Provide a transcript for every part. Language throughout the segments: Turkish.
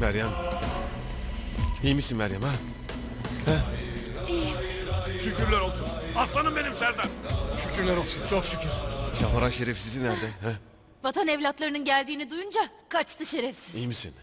Meryem? İyi misin Meryem ha? Şükürler olsun. Aslanım benim Serdar. Şükürler olsun. Çok şükür. Şahmaran şerefsizi nerede? Ha? Vatan evlatlarının geldiğini duyunca kaçtı şerefsiz. İyi misin?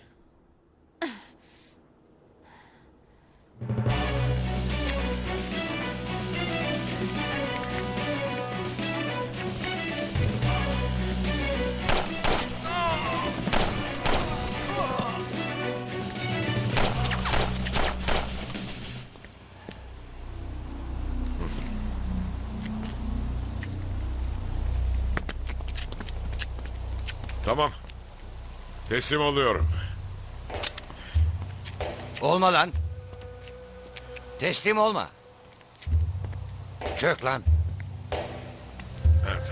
Tamam. Teslim oluyorum. Olma lan. Teslim olma. Çök lan. Evet.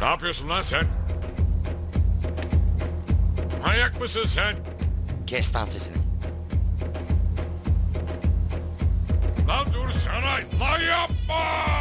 Ne yapıyorsun lan sen? Manyak mısın sen? Kes lan sesini. Lan dur sana. Lan yapma.